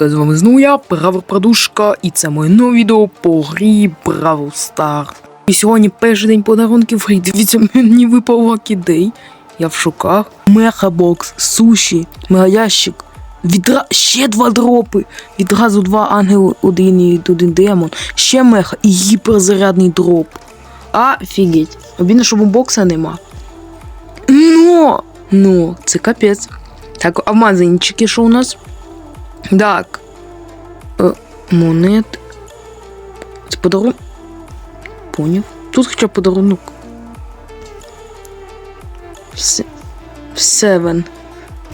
Привіт, з вами знову я, Бравер Продушка, і це моє нове відео по грі Бравл Стар. І сьогодні перший день подарунків грі. Дивіться, мені випав лакідей. Я в шоках. Мехабокс, суші, мегаящик. Відра... Ще два дропи. Відразу два ангели, один і один демон. Ще меха і гіперзарядний дроп. Офігеть. Обідно, що бокса нема. Ну, ну, це капець. Так, а магазинчики, що у нас? Так. Е, монет. Це подарунок. Поняв. Тут хоча б подарунок. Севен.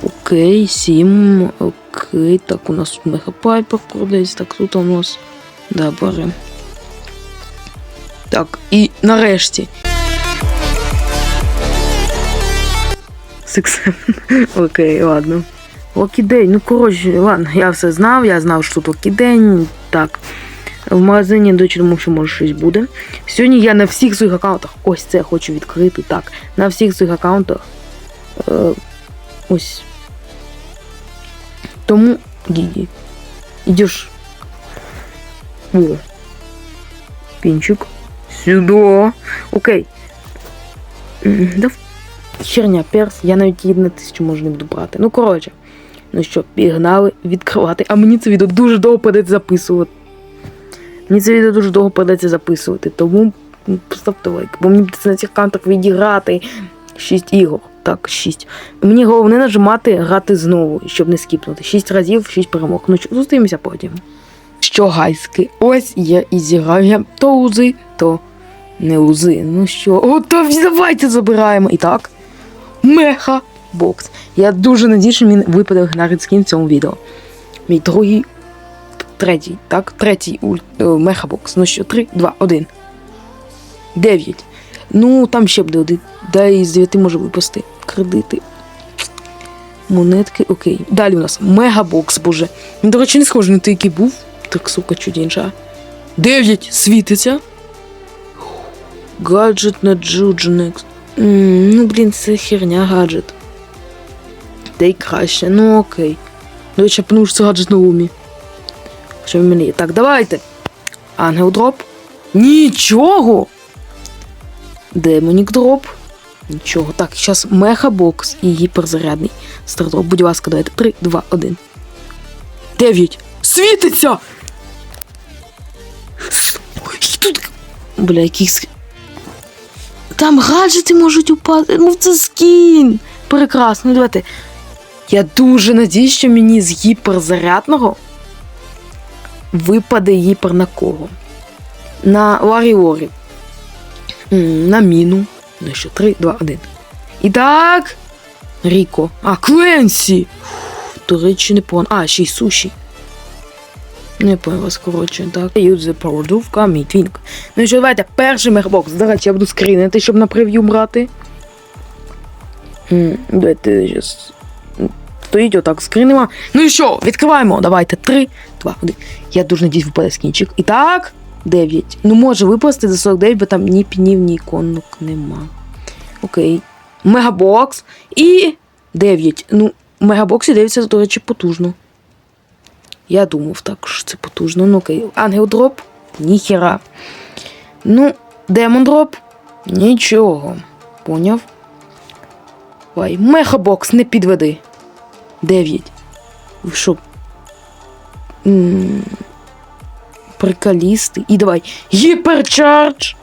Окей, сім. Окей. Так, у нас тут мегапайпер продається. Так, тут у нас. Да. Так, і нарешті. Сикс. Окей, ладно. Окідень, ну коротше, ладно, я все знав, я знав, що тут окідень. Так. В магазині дочі думав, що може щось буде. Сьогодні я на всіх своїх аккаунтах, ось це хочу відкрити. Так. На всіх своїх аккаунтах. Е, ось. Тому, Гігі. Ідеш. О. Пінчик. Сюди. Окей. М, Да, херня перс, я навіть її на тисячу можу не буду брати. Ну, коротше. Ну що, пігнали відкривати. А мені це відео дуже довго придеться записувати. Мені це відео дуже довго придеться записувати, тому поставте лайк. Бо мені придеться на цих кантах відіграти 6 ігор. Так, 6. Мені головне нажимати грати знову, щоб не скіпнути. 6 разів, 6 перемог. Ну що, зустрінемося потім. Що, гайськи, ось я і зіграв я то узи, то не узи. Ну що, о, то давайте забираємо. І так. Меха бокс. Я дуже надію, що мені випаде легендарний скін в цьому відео. Мій другий, третій, так, третій е, мехабокс. Ну що, 3, 2, 1. 9. Ну, там ще буде один. Дай з 9 може випасти. Кредити. Монетки, окей. Далі у нас мегабокс, боже. Він, до речі, не схожий на той, який був. Так, сука, чудінша. 9 світиться. Гаджет на Джудженекс. Ну, блін, це херня гаджет. Та краще, ну окей. До речі, я це гаджет на умі. Що в мене є? Так, давайте. Ангел дроп. Нічого. Демонік дроп. Нічого. Так, зараз мехабокс і гіперзарядний стардроп. Будь ласка, давайте. 3, 2, 1. 9. Світиться! Тут. Бля, який ск... Там гаджети можуть упасти. Ну це скін. Прекрасно, ну давайте. Я дуже надіюсь, що мені з гіперзарядного випаде гіпер на кого? На Ларіорі. На міну. Ну що, 3, 2, 1. І так. Ріко. А, Кленсі! До речі, не пон. А, ще й суші. Не понял вас, коротше, так. Юдзе продувка, мій твінк. Ну що, давайте, перший мехбокс. До речі, я буду скрінити, щоб на прев'ю брати. Давайте зараз. Стоїть отак скринемо. Ну і що, відкриваємо. Давайте. 3, 2, 1. Я дуже надіюсь, випаде скінчик. І так, 9. Ну, може випасти за 49, бо там ні пінів, ні іконок нема. Окей. Мегабокс. І 9. Ну, в мегабоксі дивиться, до речі, потужно. Я думав так, що це потужно. Ну окей. Ангел дроп? Ніхера. Ну, демон дроп? Нічого. Поняв? Ой, мехабокс, не підведи. 9. Ви що? М, Приколісти. І давай. Гіперчардж!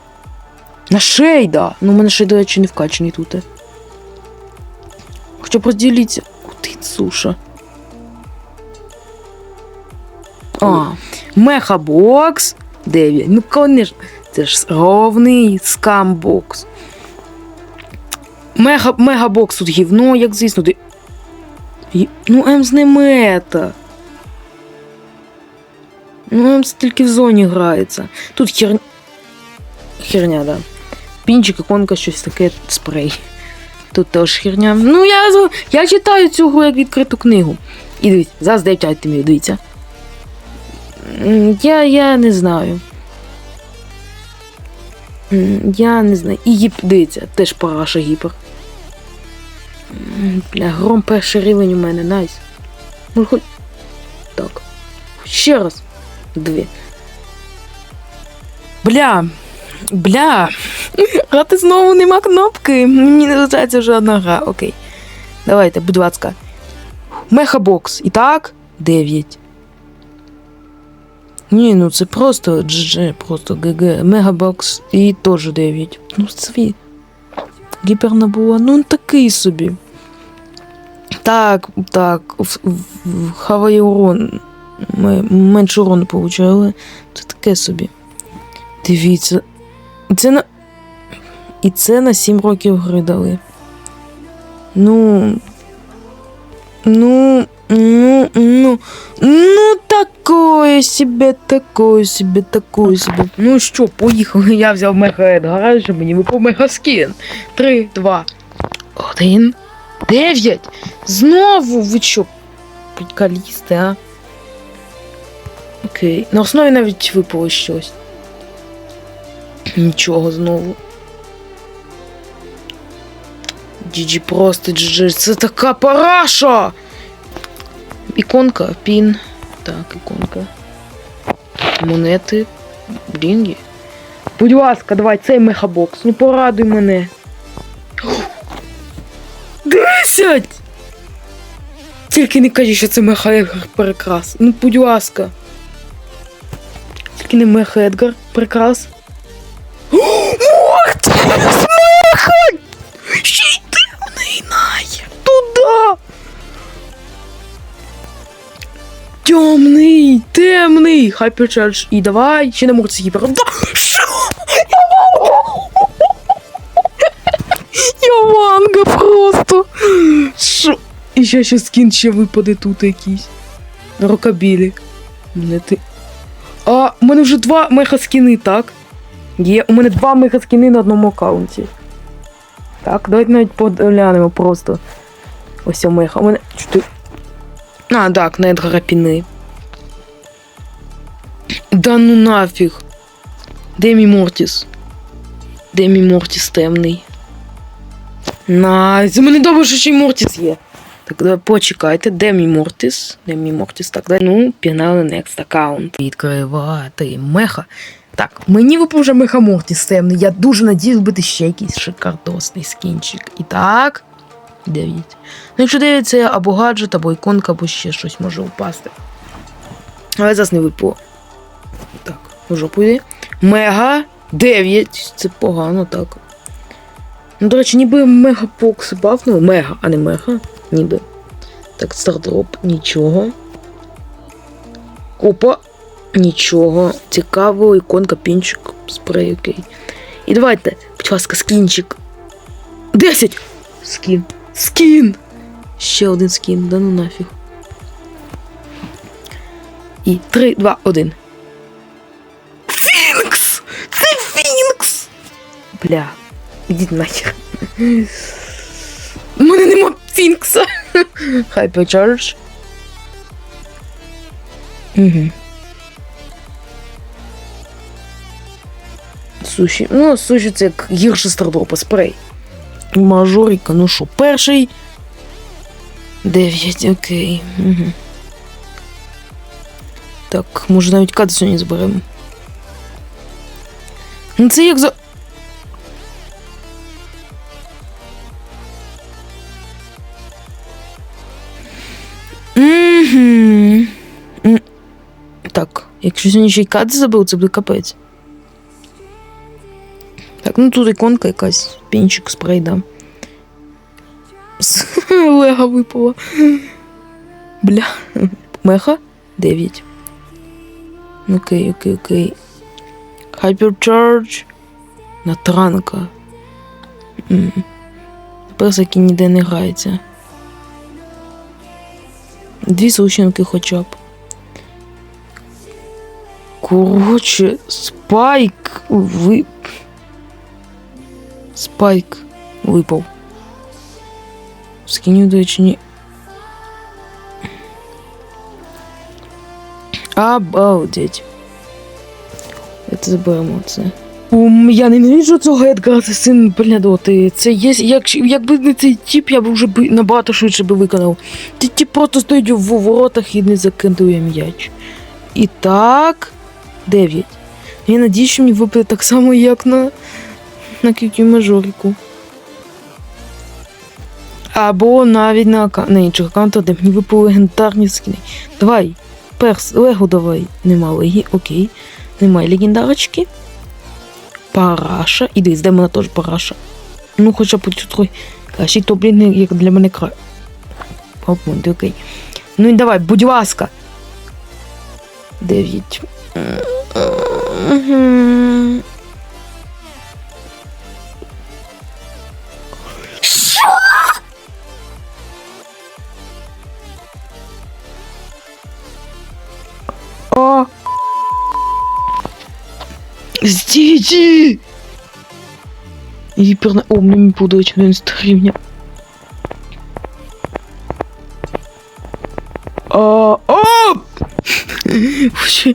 На шейда! Ну, у мене шей, до речі, не вкачаний тут. Хоча б розділіться. Куди суша? А, мехабокс 9. Ну, конечно, це ж ровний скамбокс. Мега, мегабокс тут гівно, як звісно. Ти... Ну, з не мета. Ну, М тільки в зоні грається. Тут хер... херня, да. Пінчик, іконка, щось таке, спрей. Тут теж херня. Ну, я, я читаю цю гру як відкриту книгу. І дивіться, зараз 9 айтемів, дивіться. Я, я не знаю. Я не знаю. І гіп, дивіться, теж параша гіпер. Бля, гром перший рівень у мене, найс. Може хоч. Так. Ще раз. Дві. Бля. Бля. Грати знову нема кнопки. Мені не лишається вже одна гра. Окей. Давайте, будь ласка. Мехабокс. І так, 9. Ні, ну це просто GG, просто ГГ. Мегабокс і теж 9. Ну, свій. Гіпернабула, ну такий собі. Так, так, в урон. Ми менше урону получали. Це таке собі. Дивіться. І це на. І це на 7 років гри дали. Ну. Ну. Ну, ну, ну, такое себе, такое себе, такое себе. Ну що, поїхали. Я взяв мега Едгара, щоб мені випав мега скін. Три, два, один, дев'ять. Знову ви що? Приколісти, а? Окей. На основі навіть випало щось. Нічого знову. GG просто GG. Це така параша! Іконка, пін. Так, іконка. Монети. Блінги. Будь ласка, давай цей мехабокс. Ну порадуй мене. Десять! Тільки не кажи, що це меха Едгар перекрас. Ну, будь ласка. Тільки не меха Едгар прикрас. Ох ти! Меха! Ще й темний нахер! Туда! Темний, темний, хайперчардж. І давай, ще не можу гіпер. Да, Що? Я ванга просто. Що? І ще ще скін ще випаде тут якийсь. Рокабілі. Не ти. А, у мене вже два меха-скіни, так? Є, у мене два меха-скіни на одному аккаунті. Так, давайте навіть поглянемо просто. Ось о меха. У мене. Чотири. А, так, на Едгара Піни. Да ну нафіг. Де Мортіс? Де Мортіс темний? Найс, у мене добре, що ще й Мортіс є. Так, давай почекайте, де мій Мортіс? Де мій Мортіс? Так, дай, ну, пігнали next аккаунт. Відкривати меха. Так, мені випав вже меха Мортіс темний. Я дуже надіюсь бути ще якийсь шикардосний скінчик. І так. 9. Ну, якщо 9 це або гаджет, або іконка, або ще щось може впасти. Але зараз не випало. Так, в жопу йди. Мега 9. Це погано, так. Ну, до речі, ніби мегапокс бафнув. Мега, а не мега. Ніби. Так, стартроп, нічого. Опа. Нічого. Цікаво, іконка, пінчик, спрей, окей. І давайте, будь ласка, скінчик. 10! Скін. Скін! Ще один скін, да ну нафіг. І 3, 2, 1. Фінкс! Це Фінкс! Бля, ідіть нахер. У мене нема Фінкса. Hypercharge. Угу. Суші. Ну, суші це як гірше стардропа, спрей. Мажоріка, ну що, перший. Дев'ять, окей. Угу. Так, може навіть кат сьогодні зберемо. Ну це як за. Угу. Так, якщо сьогодні ще й кат забив, це буде капець. Так, ну тут іконка якась, пінчик, спрей, да. З Лего випала. Бля. Меха? 9. Окей, окей, окей. Hypercharge. Натранка. Тепер таки ніде не грається. Дві сущенки хоча б. Коротше, спайк ви. Спайк випав. Скиню, до речі, ні. Обалдеть. Это заберемо це. Um, я ненавиджу цього Едгара, це син блядоти. Це є, як, якби не цей тіп, я б вже би набагато швидше би виконав. Ті тіп просто стоїть в воротах і не закидує м'яч. І так. 9. Я надію, що мені випаде так само, як на, на кюті мажоріку. Або навіть на, на інших аккаунтах, де мені випали легендарні скини. Давай, перс, лего давай. Нема легі, окей. Немає легендарочки. Параша. І дивись, де мене теж параша. Ну, хоча б цю краще, то, блін, як для мене кра. Попунти, окей. Ну і давай, будь ласка. Дев'ять. Мгм. О! Стійте! Гіперна... О, мені подобається 11 гривня. А, о! Вообще.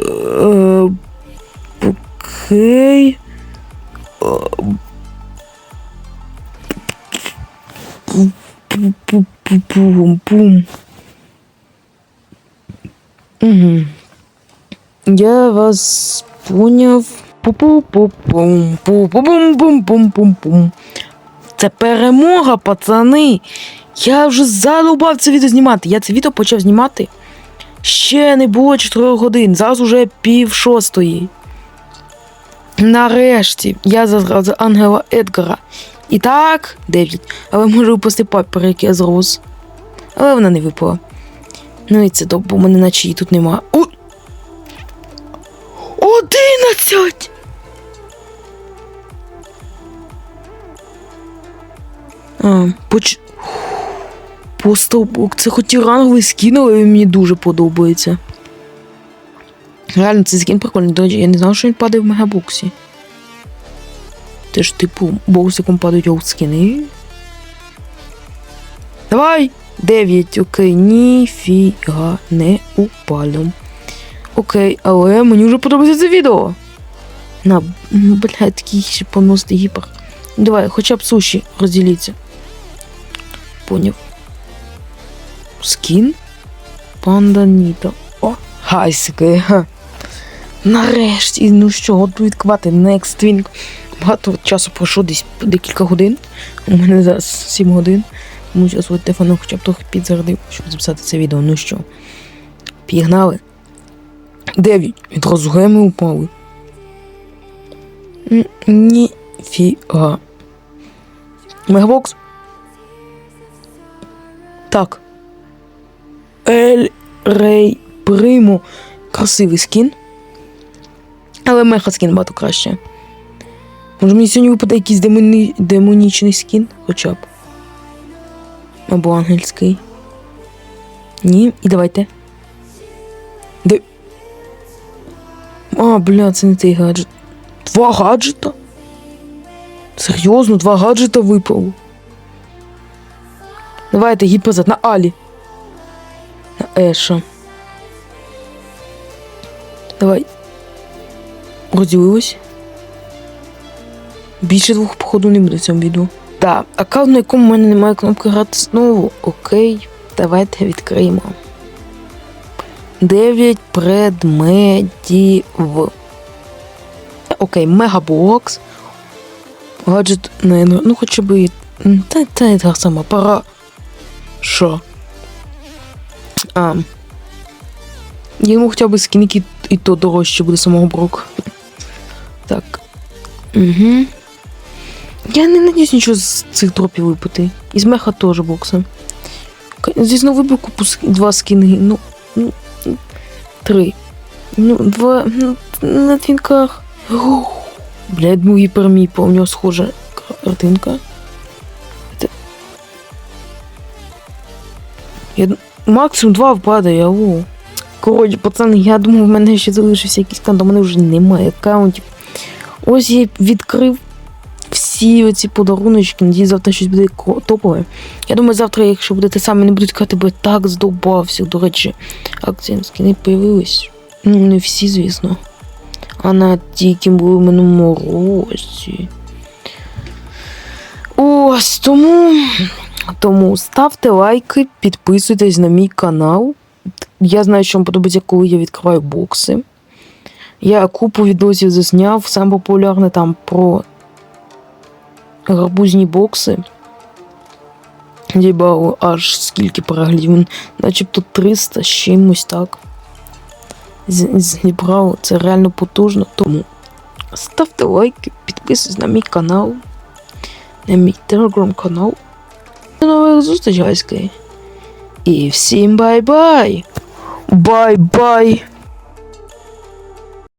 Е, Окей. Е, Пум-пум-пум-пум. Угу. Я вас поняв. Пу-пу-пу-пум, пу-пу-пум-пум-пум-пум-пум. Це перемога, пацани. Я вже задовбав це відео знімати. Я це відео почав знімати. Ще не було 4 годин. Зараз уже пів шостої. Нарешті я за, Ангела Едгара. І так, 9. Але можу випасти папір, який я зрос. Але вона не випала. Ну і це добре, бо мене наче її тут нема. О! Одинадцять! А, поч... Постовбок. Це хоч і ранговий скін, але він мені дуже подобається. Реально, цей скін прикольний. До речі, я не знав, що він падає в мегабоксі. Це ж, типу, боксиком падають олдскіни. Давай! 9, окей, ніфіга не упалю. Окей, але мені вже подобається це відео. На, м, блядь, такий ще поносний гіпер. Давай, хоча б суші розділіться. Поняв. Скін? Панда Ніта. О, гайсики. Ха. Нарешті, ну що, готую відкривати Next Wing. Багато часу пройшло десь декілька годин. У мене зараз 7 годин. Тому зараз от телефон хоча б трохи підзарядив, щоб записати це відео. Ну що, пігнали. Дев'ять. Відразу геми упали. Ніфіга. Мегабокс. Так. Ель Рей Примо. Красивий скін. Але меха скін набагато краще. Може мені сьогодні випаде якийсь демоні... демонічний скін хоча б. Або ангельський. Ні, і давайте. А, бля, це не той гаджет. Два гаджета? Серйозно, два гаджета випало. Давайте гіпозад на Алі. На Еша. Давай. Розділилось. Більше двох походу не буде в цьому відео. Так, аккаунт, на якому в мене немає кнопки грати знову. Окей, давайте відкриємо. 9 предметів. Окей, мегабокс. Гаджет не ну хоча б. Та, та не та сама пора. Що? А. Йому хоча б скін, і то дорожче буде самого броку. Так. Угу. Я не надіюсь нічого з цих дропів випити. Із меха теж бокса. Звісно, вибив купу два скіни. Ну, ну, три. Ну, два ну, на твінках. Ух, Блядь, ну гіперміпа, у нього схожа картинка. Це... Я... Максимум два впадає, ау. Коротше, пацани, я думав, в мене ще залишився якийсь аккаунт, в мене вже немає аккаунтів. Ось я відкрив всі оці подаруночки, надіюсь, завтра щось буде топове. Я думаю, завтра, якщо буде те саме, не будуть казати, бо я так здобався. До речі, акції скини появились. Ну, не всі, звісно. А на ті, які були в минулому році. Ось тому Тому ставте лайки, підписуйтесь на мій канал. Я знаю, що вам подобається, коли я відкриваю бокси. Я купу відосів засняв, сам популярний там про гарбузні бокси. Зібрав аж скільки переглядів, начебто 300 з чимось так. Зібрав це реально потужно, тому ставте лайки, підписуйтесь на мій канал, на мій телеграм-канал. До нових зустрічей. І всім бай-бай! Бай-бай!